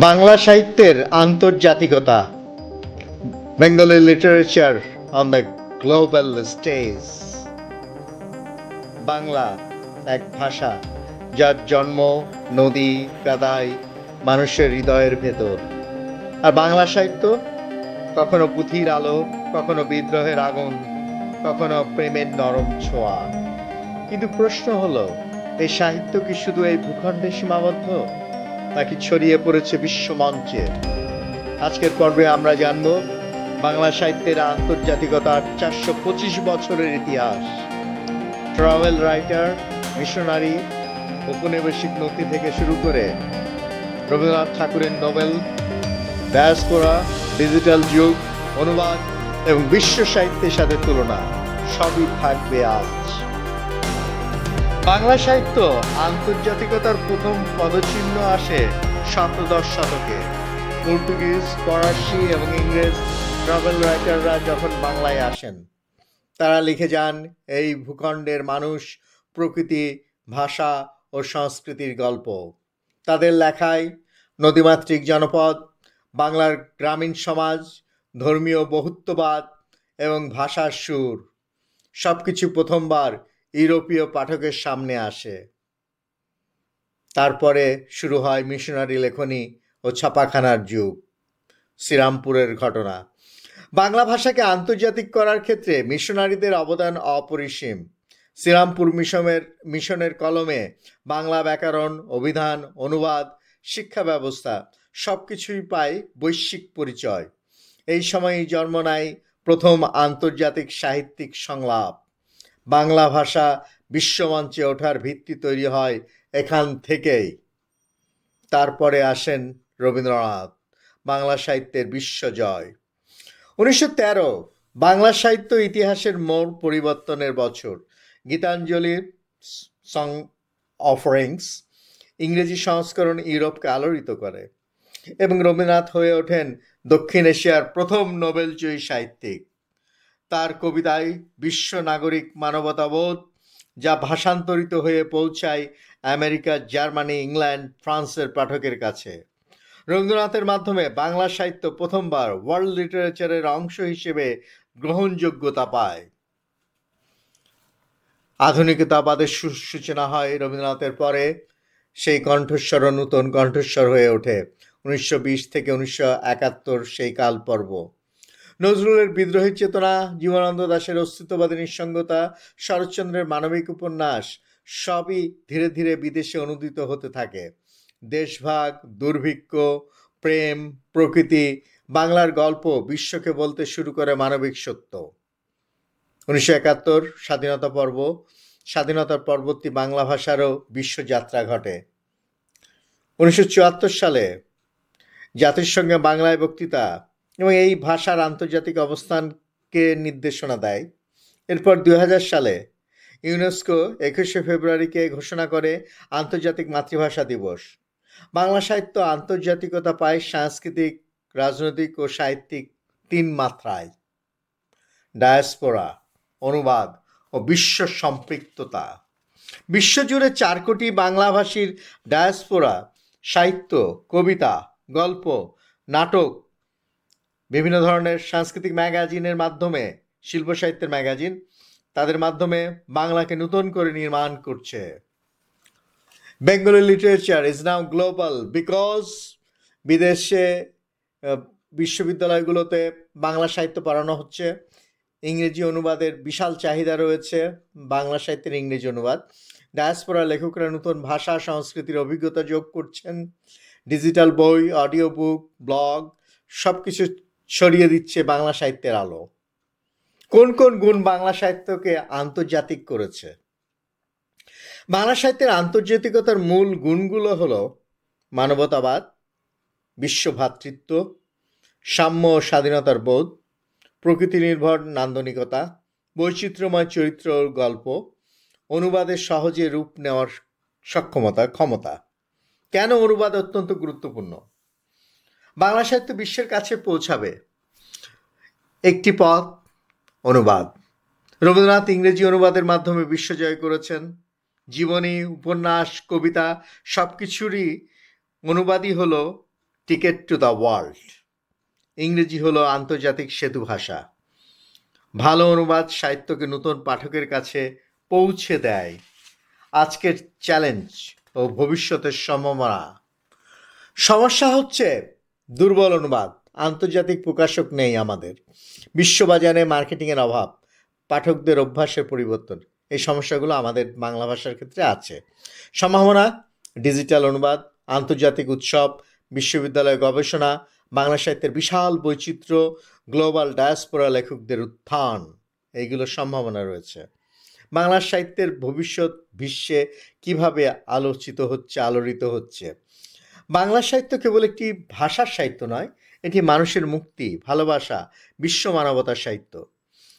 বাংলা সাহিত্যের আন্তর্জাতিকতা। Bengali literature on the global stage Bangla এক ভাষা যার জন্ম, নদী কাদায় মানুষের হৃদয়ের ভেতর। আর বাংলা সাহিত্য কখনো পুঁথির আলো, কখনো বিদ্রোহের আগুন, কখনো প্রেমের নরম ছোঁয়া। কিন্তু প্রশ্ন হলো, এই সাহিত্য কি শুধু এই ভূখণ্ডে সীমাবদ্ধ? নাকি ছড়িয়ে পড়েছে বিশ্বমঞ্চে আজকের পর্বে আমরা জানব বাংলা সাহিত্যের আন্তর্জাতিকতার চারশো পঁচিশ বছরের ইতিহাস। ট্রাভেল রাইটার মিশনারি ঔপনিবেশিক নথি থেকে শুরু করে রবীন্দ্রনাথ ঠাকুরের নোবেল ডায়াসপোরা ডিজিটাল যুগ, অনুবাদ এবং বিশ্ব সাহিত্যের সাথে তুলনা সবই থাকবে আজ। বাংলা সাহিত্য আন্তর্জাতিকতার প্রথম পদচিহ্ন আসে সপ্তদশ শতকে। পর্তুগিজ, ফরাসি এবং ইংরেজ ট্রাভেল রাইটাররা যখন বাংলায় আসেন, তারা লিখে যান, এই ভূখণ্ডের মানুষ প্রকৃতি, ভাষা ও সংস্কৃতির গল্প। তাদের লেখায় নদীমাতৃক জনপদ, বাংলার গ্রামীণ সমাজ, ধর্মীয় বহুত্ববাদ এবং ভাষার সুর। সব কিছু প্রথমবার ইউরোপীয় পাঠকের সামনে আসে। তারপরে শুরু হয় মিশনারি লেখনী ও ছাপাখানার যুগ, শ্রীরামপুরের ঘটনা। বাংলা ভাষাকে আন্তর্জাতিক করার ক্ষেত্রে মিশনারিদের অবদান অপরিসীম। শ্রীরামপুর মিশনের মিশনের কলমে বাংলা ব্যাকরণ, অভিধান, অনুবাদ, শিক্ষা ব্যবস্থা সব কিছুই পায় বৈশ্বিক পরিচয়। এই সময়ই জন্ম নেয় প্রথম আন্তর্জাতিক সাহিত্যিক সংলাপ। বাংলা ভাষা বিশ্বমঞ্চে ওঠার ভিত্তি তৈরি হয় এখান থেকেই। তারপরে আসেন রবীন্দ্রনাথ, বাংলা সাহিত্যের বিশ্বজয় উনিশশো তেরো, বাংলা সাহিত্য ইতিহাসের মোড় পরিবর্তনের বছর। গীতাঞ্জলির সং অফারিংস ইংরেজি সংস্করণ ইউরোপকে আলোড়িত করে এবং রবীন্দ্রনাথ হয়ে ওঠেন দক্ষিণ এশিয়ার প্রথম নোবেলজয়ী সাহিত্যিক। তার কবিতায় বিশ্ব নাগরিক মানবতাবোধ যা ভাষান্তরিত হয়ে পৌঁছায় আমেরিকা, জার্মানি, ইংল্যান্ড, ফ্রান্সের পাঠকের কাছে। রবীন্দ্রনাথের মাধ্যমে বাংলা সাহিত্য প্রথমবার ওয়ার্ল্ড লিটারেচারের অংশ হিসেবে গ্রহণযোগ্যতা পায়। আধুনিকতাবাদের সূচনা হয় রবীন্দ্রনাথের পরে। সেই কণ্ঠস্বর নূতন কণ্ঠস্বর হয়ে ওঠে। উনিশশো বিশ থেকে উনিশশো একাত্তর সেই কাল পর্ব নজরুলের বিদ্রোহী চেতনা, জীবনানন্দ দাশের অস্তিত্ববাদী নিঃসঙ্গতা, শরৎচন্দ্রের মানবিক উপন্যাস সবই ধীরে ধীরে বিদেশে অনুদিত হতে থাকে। দেশভাগ, দুর্ভিক্ষ, প্রেম, প্রকৃতি, বাংলার গল্প বিশ্বকে বলতে শুরু করে মানবিক সত্য। উনিশশো একাত্তর স্বাধীনতা পর্ব, স্বাধীনতার পরবর্তী বাংলা ভাষারও বিশ্বযাত্রা ঘটে। উনিশশো চুয়াত্তর সালে জাতিসংঘে বাংলায় বক্তৃতা এবং এই ভাষার আন্তর্জাতিক অবস্থানকে নির্দেশনা দেয়। এরপর দু হাজার সালে ইউনেস্কো একুশে ফেব্রুয়ারিকে ঘোষণা করে আন্তর্জাতিক মাতৃভাষা দিবস। বাংলা সাহিত্য আন্তর্জাতিকতা পায় সাংস্কৃতিক, রাজনৈতিক ও সাহিত্যিক তিন মাত্রায়। ডায়াসপোরা, অনুবাদ ও বিশ্ব সম্পৃক্ততা। বিশ্বজুড়ে চার কোটি বাংলাভাষীর ডায়াসপোরা সাহিত্য, কবিতা, গল্প, নাটক বিভিন্ন ধরনের সাংস্কৃতিক ম্যাগাজিনের মাধ্যমে, শিল্প সাহিত্যের ম্যাগাজিন, তাদের মাধ্যমে বাংলাকে নতুন করে নির্মাণ করছে। Bengali literature is now global because বিদেশে বিশ্ববিদ্যালয়গুলোতে বাংলা সাহিত্য পড়ানো হচ্ছে। ইংরেজি অনুবাদের বিশাল চাহিদা রয়েছে, বাংলা সাহিত্যের ইংরেজি অনুবাদ। ডায়াসপোরা লেখকরা নতুন ভাষা, সংস্কৃতির অভিজ্ঞতা যোগ করছেন। ডিজিটাল বই, অডিও বুক, ব্লগ সব কিছু ছড়িয়ে দিচ্ছে বাংলা সাহিত্যের আলো। কোন কোন গুণ বাংলা সাহিত্যকে আন্তর্জাতিক করেছে? বাংলা সাহিত্যের আন্তর্জাতিকতার মূল গুণগুলো হলো মানবতাবাদ বিশ্বভ্রাতৃত্ব সাম্য ও স্বাধীনতার বোধ প্রকৃতি নির্ভর নান্দনিকতা, বৈচিত্র্যময় চরিত্র গল্প, অনুবাদের সহজে রূপ নেওয়ার সক্ষমতা, ক্ষমতা। কেন অনুবাদ অত্যন্ত গুরুত্বপূর্ণ? বাংলা সাহিত্য বিশ্বের কাছে পৌঁছাবে। একটি পথ, অনুবাদ। রবীন্দ্রনাথ ইংরেজি অনুবাদের মাধ্যমে বিশ্বজয় করেছেন। জীবনী, উপন্যাস, কবিতা সব কিছুরই অনুবাদই হলো টিকেট টু দ্য ওয়ার্ল্ড। ইংরেজি হলো আন্তর্জাতিক সেতু ভাষা। ভালো অনুবাদ সাহিত্যকে নতুন পাঠকের কাছে পৌঁছে দেয়। আজকের চ্যালেঞ্জ ও ভবিষ্যতের সম্ভাবনা। সমস্যা হচ্ছে দুর্বল অনুবাদ, আন্তর্জাতিক প্রকাশক নেই আমাদের। বিশ্ববাজারে মার্কেটিংয়ের অভাব, পাঠকদের অভ্যাসের পরিবর্তন, এই সমস্যাগুলো আমাদের বাংলা ভাষার ক্ষেত্রে আছে। সম্ভাবনা, ডিজিটাল অনুবাদ, আন্তর্জাতিক উৎসব, বিশ্ববিদ্যালয় গবেষণা, বাংলা সাহিত্যের বিশাল বৈচিত্র্য, গ্লোবাল ডায়াসপোরা লেখকদের উত্থান, এইগুলোর সম্ভাবনা রয়েছে। বাংলা সাহিত্যের ভবিষ্যৎ বিশ্বে কীভাবে আলোচিত হচ্ছে, আলোড়িত হচ্ছে? বাংলা সাহিত্য কেবল একটি ভাষার সাহিত্য নয়, এটি মানুষের মুক্তি, ভালোবাসা, বিশ্ব মানবতার সাহিত্য।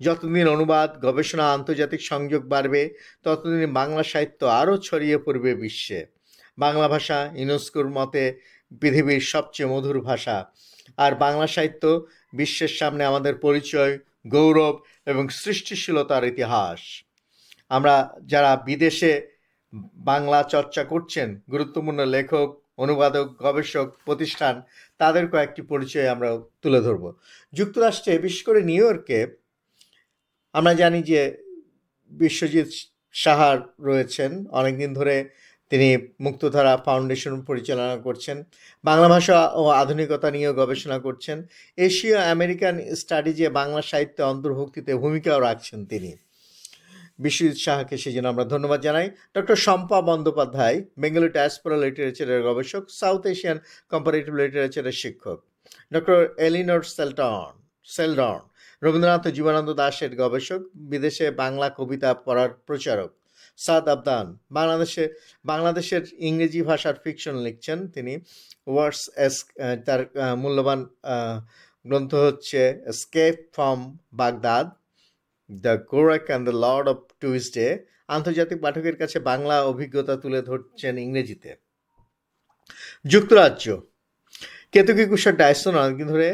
যতদিন অনুবাদ, গবেষণা, আন্তর্জাতিক সংযোগ বাড়বে, ততদিন বাংলা সাহিত্য আরও ছড়িয়ে পড়বে বিশ্বে। বাংলা ভাষা ইউনেস্কোর মতে পৃথিবীর সবচেয়ে মধুর ভাষা। আর বাংলা সাহিত্য বিশ্বের সামনে আমাদের পরিচয়, গৌরব এবং সৃষ্টিশীলতার ইতিহাস। আমরা যারা বিদেশে বাংলা চর্চা করছেন, গুরুত্বপূর্ণ লেখক অনুবাদক, গবেষক, প্রতিষ্ঠান, তাদের কয়েকটি পরিচয় আমরা তুলে ধরব। যুক্তরাষ্ট্রে, বিশেষ করে নিউ ইয়র্কে, আমরা জানি যে বিশ্বজিৎ সাহার রয়েছেন। অনেকদিন ধরে তিনি মুক্তধারা ফাউন্ডেশন পরিচালনা করছেন, বাংলা ভাষা ও আধুনিকতা নিয়েও গবেষণা করছেন। এশীয় আমেরিকান স্টাডিজে বাংলা সাহিত্যে অন্তর্ভুক্তিতে ভূমিকাও রাখছেন তিনি। বিশ্বজিৎ সাহাকে সেই জন্য আমরা ধন্যবাদ জানাই। Doctor Shampa Bandyopadhyay, Bengali diaspora লিটারেচারের গবেষক সাউথ এশিয়ান কম্পারেটিভ লিটারেচারের শিক্ষক। Doctor Eleanor Selton Seldon Rabindranath Jibanananda দাশের গবেষক, বিদেশে বাংলা কবিতা পড়ার প্রচারক। সাদ আবদান, বাংলাদেশে, বাংলাদেশের ইংরেজি ভাষার ফিকশন লিখছেন তিনি। ওয়ার্ডস এস তার মূল্যবান গ্রন্থ হচ্ছে escape from Baghdad the Gurkha and the lord of Tuesday আন্তর্জাতিক পাঠকের কাছে বাংলা অভিজ্ঞতা তুলে ধরছেন ইংরেজিতে। যুক্তরাজ্য। কেতকী কুষার ডায়সন অনেকদিন ধরে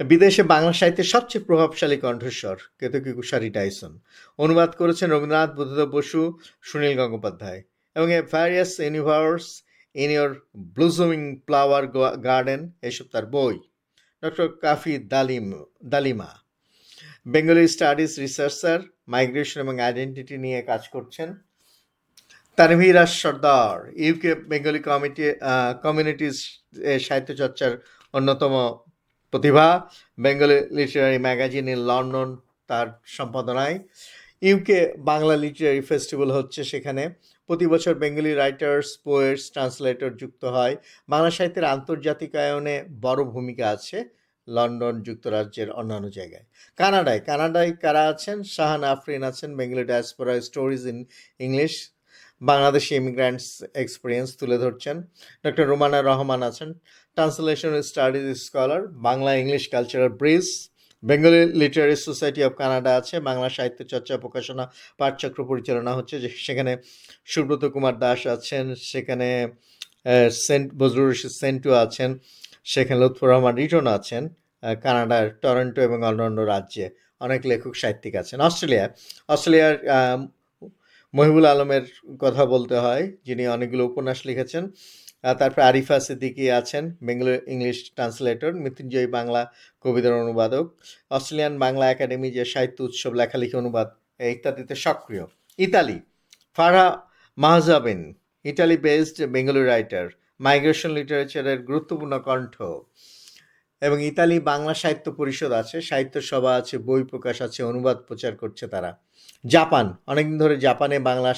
বিদেশে বাংলা সাহিত্যের সবচেয়ে প্রভাবশালী কণ্ঠস্বর, কেতকী কুষারি ডাইসন অনুবাদ করেছেন রবীন্দ্রনাথ, বুদ্ধদেব বসু, সুনীল গঙ্গোপাধ্যায় এবং a various universe in your blooming flower garden এসব তার বই। Doctor Kafi Dalim, Dalima. Bengali studies researcher migration এবং আইডেন্টিটি নিয়ে কাজ করছেন Tanvira Sardar UK Bengali committee communities সাহিত্য চর্চার অন্যতম প্রতিভা। Bengali literary magazine in London তার সম্পাদনায়। ইউকে বাংলা লিটারারি ফেস্টিভ্যাল হচ্ছে সেখানে। প্রতি বছর বেঙ্গলি রাইটার্স পোয়েটস ট্রান্সলেটর যুক্ত হয়। বাংলা সাহিত্যের আন্তর্জাতিকায়নে বড় ভূমিকা আছে। লন্ডন যুক্তরাজ্যের অন্যান্য জায়গায়। কানাডায় কানাডায় কারা আছেন? শাহান আফরিন আছেন, Bengali diaspora stories in English Bangladeshi immigrants experience তুলে ধরছেন। ডক্টর রোমানা রহমান আছেন translation studies scholar Bangla English cultural bridge Bengali literary society of Canada আছে, বাংলা সাহিত্য চর্চা, প্রকাশনা, পাঠচক্র পরিচালনা হচ্ছে, যে সেখানে সুব্রত কুমার দাস আছেন, সেখানে সেন্ট বজরুল সেন্টু আছেন সেখানে লুৎফর রহমান রিটন আছেন কানাডার টরন্টো এবং অন্যান্য রাজ্যে অনেক লেখক, সাহিত্যিক আছেন। অস্ট্রেলিয়া, অস্ট্রেলিয়ার মহিবুল আলমের কথা বলতে হয়, যিনি অনেকগুলো উপন্যাস লিখেছেন। তারপরে আরিফা সিদ্দিকী আছেন, বেঙ্গল ইংলিশ ট্রান্সলেটর, মৃত্যুঞ্জয়ী বাংলা কবিতার অনুবাদক। অস্ট্রেলিয়ান বাংলা একাডেমি যে সাহিত্য উৎসব, লেখালেখি অনুবাদ ইত্যাদিতে সক্রিয়। Italy, Farha Mahjabin Italy based Bengali writer migration লিটারেচারের গুরুত্বপূর্ণ কণ্ঠ। এবং ইতালি বাংলা সাহিত্য পরিষদ আছে, সাহিত্য সভা আছে, বই প্রকাশ আছে, অনুবাদ প্রচার করছে তারা। জাপান, অনেকদিন ধরে জাপানে বাংলা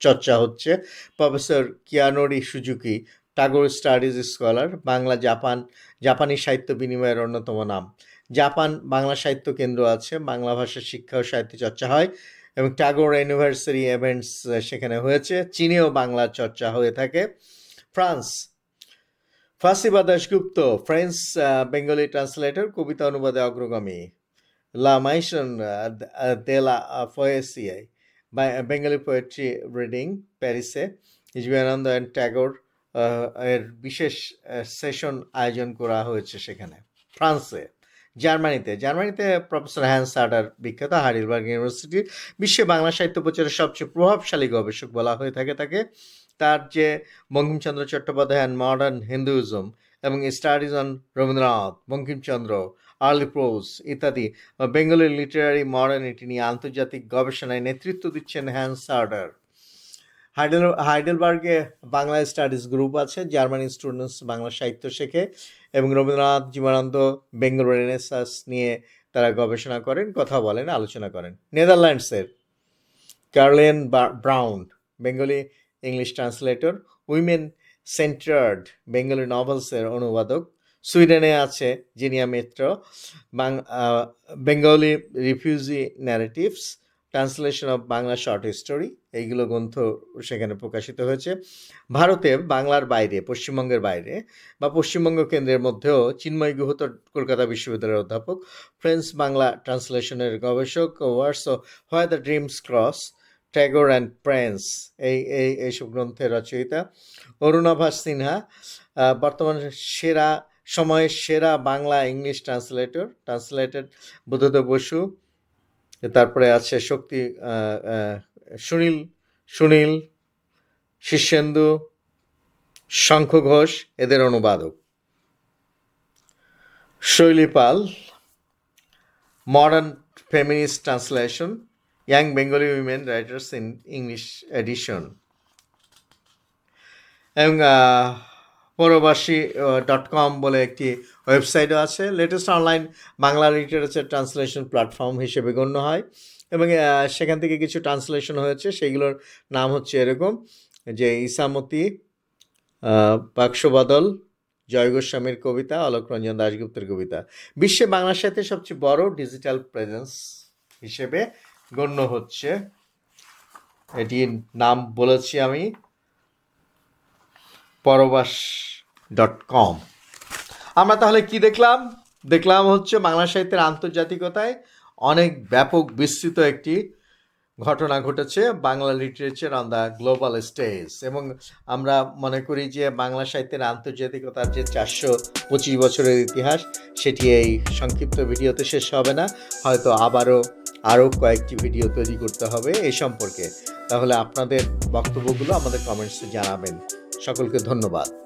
চর্চা হচ্ছে। Professor Kiyonori Suzuki Tagore studies scholar Bangla Japan, জাপানি সাহিত্য বিনিময়ের অন্যতম নাম। জাপান বাংলা সাহিত্য কেন্দ্র আছে, বাংলা ভাষা শিক্ষা ও সাহিত্য চর্চা হয়, এবং টাগোর অ্যানিভার্সারি ইভেন্টস সেখানে হয়েছে। চীনেও বাংলা চর্চা হয়ে থাকে। France. ফাসিবা Dasgupta French Bengali translator, কবিতা অনুবাদে অগ্রগামী। La Maison de la Poesie Bengali poetry reading প্যারিসে। জীবনানন্দ অ্যান্ড ট্যাগোর এর বিশেষ সেশন আয়োজন করা হয়েছে সেখানে। ফ্রান্সে। জার্মানিতে। জার্মানিতে প্রফেসর হ্যান্স সাডার বিখ্যাত হারিলবার্গ ইউনিভার্সিটি, বিশ্বে বাংলা সাহিত্য প্রচারের সবচেয়ে প্রভাবশালী গবেষক বলা হয়ে থাকে তাকে। তার যে Bankimchandra Chattopadhyay and modern Hinduism এবং studies on Rabindranath, Bankimchandra early prose ইত্যাদি বেঙ্গলি লিটারারি মডার্নিটি নিয়ে আন্তর্জাতিক গবেষণায় নেতৃত্ব দিচ্ছেন হ্যান্স সার্ডার। হাইডেল, হাইডেলবার্গে বাংলা স্টাডিজ গ্রুপ আছে, জার্মানি স্টুডেন্টস বাংলা সাহিত্য শেখে এবং রবীন্দ্রনাথ জীবনানন্দ বেঙ্গল রেনেসাস নিয়ে তারা গবেষণা করেন, কথা বলেন, আলোচনা করেন। নেদারল্যান্ডসের Karlen Brown, Bengali English translator, women centered, Bengali নভেলসের অনুবাদক। সুইডেনে আছে জিনিয়া মিত্র, বাং Bengali refugee narratives translation of Bangla short story এইগুলো গ্রন্থ সেখানে প্রকাশিত হয়েছে। ভারতে বাংলার বাইরে, পশ্চিমবঙ্গের বাইরে বা পশ্চিমবঙ্গ কেন্দ্রের মধ্যেও চিন্ময় গুহতর কলকাতা বিশ্ববিদ্যালয়ের অধ্যাপক, ফ্রেঞ্চ বাংলা ট্রান্সলেশনের গবেষক, ওয়ার্স ও where the dreams cross, Tagore and France, এই এই, এইসব গ্রন্থের রচয়িতা অরুণাভা সিনহা বর্তমান সেরা, সময়ের সেরা Bangla English translator, translated Buddhadeva Basu তারপরে আছে শক্তি সুনীল সুনীল, শীর্ষেন্দু শঙ্খ ঘোষ, এদের অনুবাদক। Shoili Pal modern feminist translation young Bengali women writers in English edition এবং পরবাসী ডট কম বলে একটি ওয়েবসাইটও আছে। Latest online Bangla literature translation platform হিসেবে গণ্য হয় এবং সেখান থেকে কিছু ট্রান্সলেশন হয়েছে। সেইগুলোর নাম হচ্ছে এরকম, যে ইসামতি বাক্সবদল জয় গোস্বামীর কবিতা অলোক রঞ্জন দাশগুপ্তের কবিতা। বিশ্বে বাংলা সাহিত্যের সবচেয়ে বড় ডিজিটাল প্রেজেন্স হিসেবে গণ্য হচ্ছে। এটির নাম বলেছি আমি। পরবাস ডট কম আমরা তাহলে কি দেখলাম? দেখলাম হচ্ছে বাংলা সাহিত্যের আন্তর্জাতিকতায় অনেক ব্যাপক বিস্তৃত একটি ঘটনা ঘটেছে Bangla literature on the global stage এবং আমরা মনে করি যে বাংলা সাহিত্যের আন্তর্জাতিকতার যে চারশো পঁচিশ বছরের ইতিহাস, সেটি এই সংক্ষিপ্ত ভিডিওতে শেষ হবে না। হয়তো আবারও আরও কয়েকটি ভিডিও তৈরি করতে হবে এই সম্পর্কে। তাহলে আপনাদের বক্তব্যগুলো আমাদের কমেন্টসে জানাবেন। সকলকে ধন্যবাদ।